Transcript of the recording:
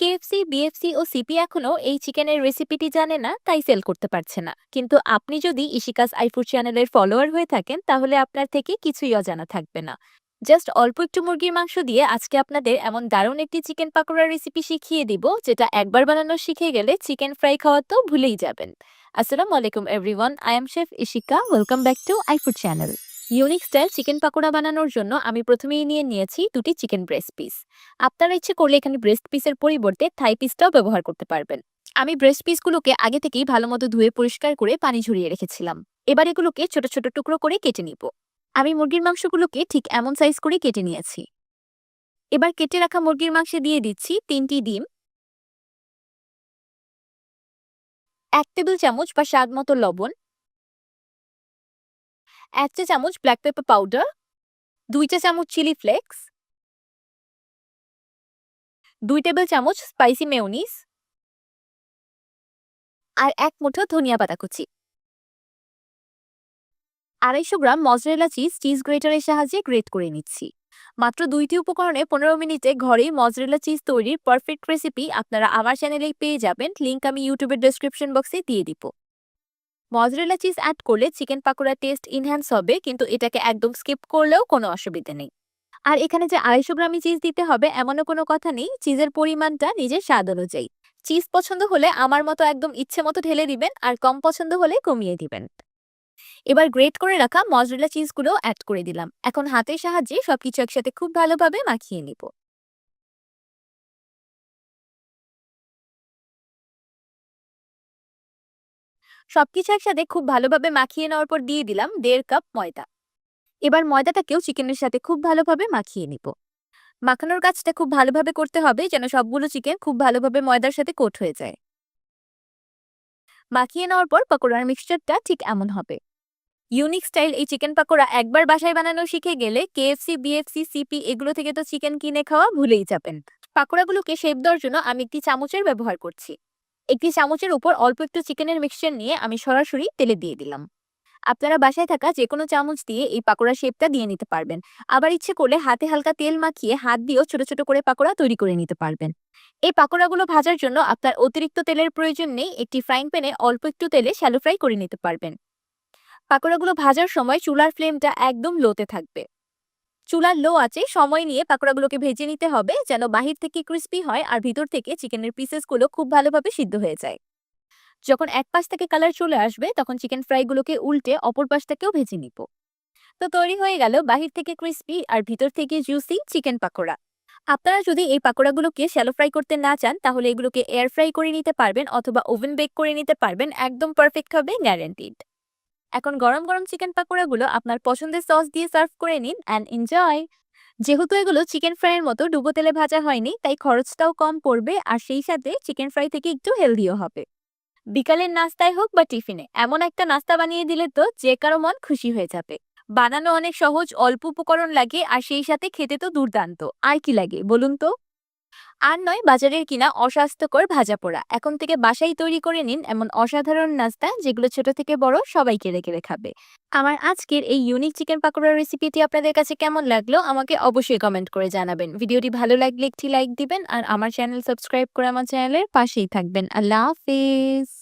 KFC, BFC ও CP এখনও এই চিকেনের রেসিপিটি জানে না, তাই সেল করতে পারছে না। কিন্তু আপনি যদি ইশিকাস আইফুড চ্যানেলের ফলোয়ার হয়ে থাকেন, তাহলে আপনার থেকে কিছুই অজানা থাকবে না। জাস্ট অল্প একটু মুরগির মাংস দিয়ে আজকে আপনাদের এমন দারুণ একটি চিকেন পাকোড়ার রেসিপি শিখিয়ে দিব, যেটা একবার বানানো শিখে গেলে চিকেন ফ্রাই খাওয়া তো ভুলেই যাবেন। আসসালামু আলাইকুম everyone, I am chef Ishika. Welcome back to iFood channel. Unique style chicken pakora বানানোর জন্য আমি প্রথমেই নিয়ে নিয়েছি দুটি চিকেন ব্রেস্ট পিস আপনারা ইচ্ছে করলে এখানে ব্রেস্ট পিসের পরিবর্তে থাই পিসটাও ব্যবহার করতে পারবেন আমি ব্রেস্ট পিসগুলোকে আগে থেকেই ভালো মতো ধুয়ে পরিষ্কার করে পানি ঝরিয়ে রেখেছিলাম। এবার এগুলোকে ছোট ছোট টুকরো করে কেটে নিব। আমি মুরগির মাংসগুলোকে ঠিক এমন সাইজ করে কেটে নিয়েছি। এবার কেটে রাখা মুরগির মাংসে দিয়ে দিচ্ছি তিনটি ডিম। এক টেবিল চামচ বা স্বাদ মতো লবণ। এক চা চামচ ব্ল্যাক পেপার পাউডার দুই চা চামচ চিলি ফ্লেক্স দুই টেবিল চামচ স্পাইসি মেয়োনিজ আর এক মুঠো ধনিয়া পাতা কুচি। আড়াইশো গ্রাম মজরেলা চিজ চিজ গ্রেটারের সাহায্যে গ্রেট করে নিচ্ছি। মাত্র দুইটি উপকরণে পনেরো মিনিটে ঘরেই মজরেলা চিজ তৈরির পারফেক্ট রেসিপি আপনারা আমার চ্যানেলেই পেয়ে যাবেন। লিঙ্ক আমি ইউটিউবের ডেসক্রিপশন বক্সে দিয়ে দিব। মজরেলা চিজ অ্যাড করলে চিকেন পাকোড়ার টেস্ট ইনহ্যান্স হবে, কিন্তু এটাকে একদম স্কিপ করলেও কোনো অসুবিধা নেই। আর এখানে যে আড়াইশো গ্রামই চিজ দিতে হবে, এমনও কোনো কথা নেই চিজের পরিমাণটা নিজের স্বাদ অনুযায়ী। চিজ পছন্দ হলে আমার মতো একদম ইচ্ছে মতো ঢেলে দিবেন, আর কম পছন্দ হলে কমিয়ে দিবেন। এবার গ্রেট করে রাখা মজরেলা চিজগুলো অ্যাড করে দিলাম। এখন হাতের সাহায্যে সবকিছু একসাথে খুব ভালোভাবে মাখিয়ে নিব। সবকিছু একসাথে খুব ভালোভাবে মাখিয়ে নেওয়ার পর দিয়ে দিলাম দেড় কাপ ময়দা। এবার ময়দাটাকেও চিকেনের সাথে খুব ভালোভাবে মাখিয়ে নিব। মাখানোর কাজটা খুব ভালোভাবে করতে হবে যেন সবগুলো চিকেন খুব ভালোভাবে ময়দার সাথে কোট হয়ে যায়। মাখিয়ে নেওয়ার পর পকোড়ার মিক্সচারটা ঠিক এমন হবে। ইউনিক স্টাইল এই চিকেন পাকোড়া একবার বাসায় বানানো শিখে গেলে কেএফসি বিএফসি সিপি এগুলো থেকে তো চিকেন কিনে খাওয়া ভুলেই যাবেন। পাকোড়াগুলোকে শেপ দেওয়ার জন্য আমি একটি চামচের ব্যবহার করছি। একটি চামচের উপর অল্প একটু চিকেনের মিক্সচার নিয়ে আমি সরাসরি তেলে দিয়ে দিলাম। আপনারা বাসায় থাকা যে কোনো চামচ দিয়ে এই পাকোড়া শেপটা দিয়ে নিতে পারবেন। আবার ইচ্ছে করলে হাতে হালকা তেল মাখিয়ে হাত দিয়েও ছোট ছোট করে পাকোড়া তৈরি করে নিতে পারবেন। এই পাকোড়াগুলো ভাজার জন্য আপনার অতিরিক্ত তেলের প্রয়োজন নেই, একটি ফ্রাইং প্যানে অল্প একটু তেলে শ্যালো ফ্রাই করে নিতে পারবেন। পাকোড়াগুলো ভাজার সময় চুলার ফ্লেমটা একদম লোতে থাকবে। চুলার লো আছে সময় নিয়ে পাকোড়াগুলোকে ভেজে নিতে হবে যেন বাহির থেকে ক্রিস্পি হয় আর ভিতর থেকে চিকেনের পিসেসগুলো খুব ভালোভাবে সিদ্ধ হয়ে যায়। যখন এক পাশ থেকে কালার চলে আসবে, তখন চিকেন ফ্রাইগুলোকে উল্টে অপর পাশটাকেও ভেজে নিব। তো তৈরি হয়ে গেল বাহির থেকে ক্রিস্পি আর ভিতর থেকে জুসি চিকেন পাকোড়া। আপনারা যদি এই পাকোড়াগুলোকে শ্যালো ফ্রাই করতে না চান, তাহলে এগুলোকে এয়ার ফ্রাই করে নিতে পারবেন অথবা ওভেন বেক করে নিতে পারবেন, একদম পারফেক্ট হবে গ্যারেন্টিড এখন গরম গরম চিকেন পাকোড়াগুলো আপনার পছন্দের সস দিয়ে সার্ভ করে নিন অ্যান্ড এনজয় যেহেতু এগুলো চিকেন ফ্রাইয়ের মতো ডুবো তেলে ভাজা হয়নি, তাই খরচটাও কম পড়বে আর সেই সাথে চিকেন ফ্রাই থেকে একটু হেলদিও হবে। বিকালের নাস্তায় হোক বা টিফিনে, এমন একটা নাস্তা বানিয়ে দিলে তো যে কারও মন খুশি হয়ে যাবে। বানানো অনেক সহজ, অল্প উপকরণ লাগে আর সেই সাথে খেতে তো দুর্দান্ত। আর কি লাগে, বলুন তো? আর নয়, বাজারের কিনা অস্বাস্থ্যকর ভাজা পোড়া। এখন থেকে বাসাই তৈরি করে নিন এমন অসাধারণ নাস্তা যেগুলো ছোট থেকে বড় সবাই কেড়ে কেড়ে খাবে। আমার আজকের এই ইউনিক চিকেন পাকোড়ার রেসিপিটি আপনাদের কাছে কেমন লাগল আমাকে অবশ্যই কমেন্ট করে জানাবেন। ভিডিওটি ভালো লাগলে একটি লাইক দিবেন আর আমার চ্যানেল সাবস্ক্রাইব করে আমার চ্যানেলের পাশেই থাকবেন। আল্লাহ হাফিজ!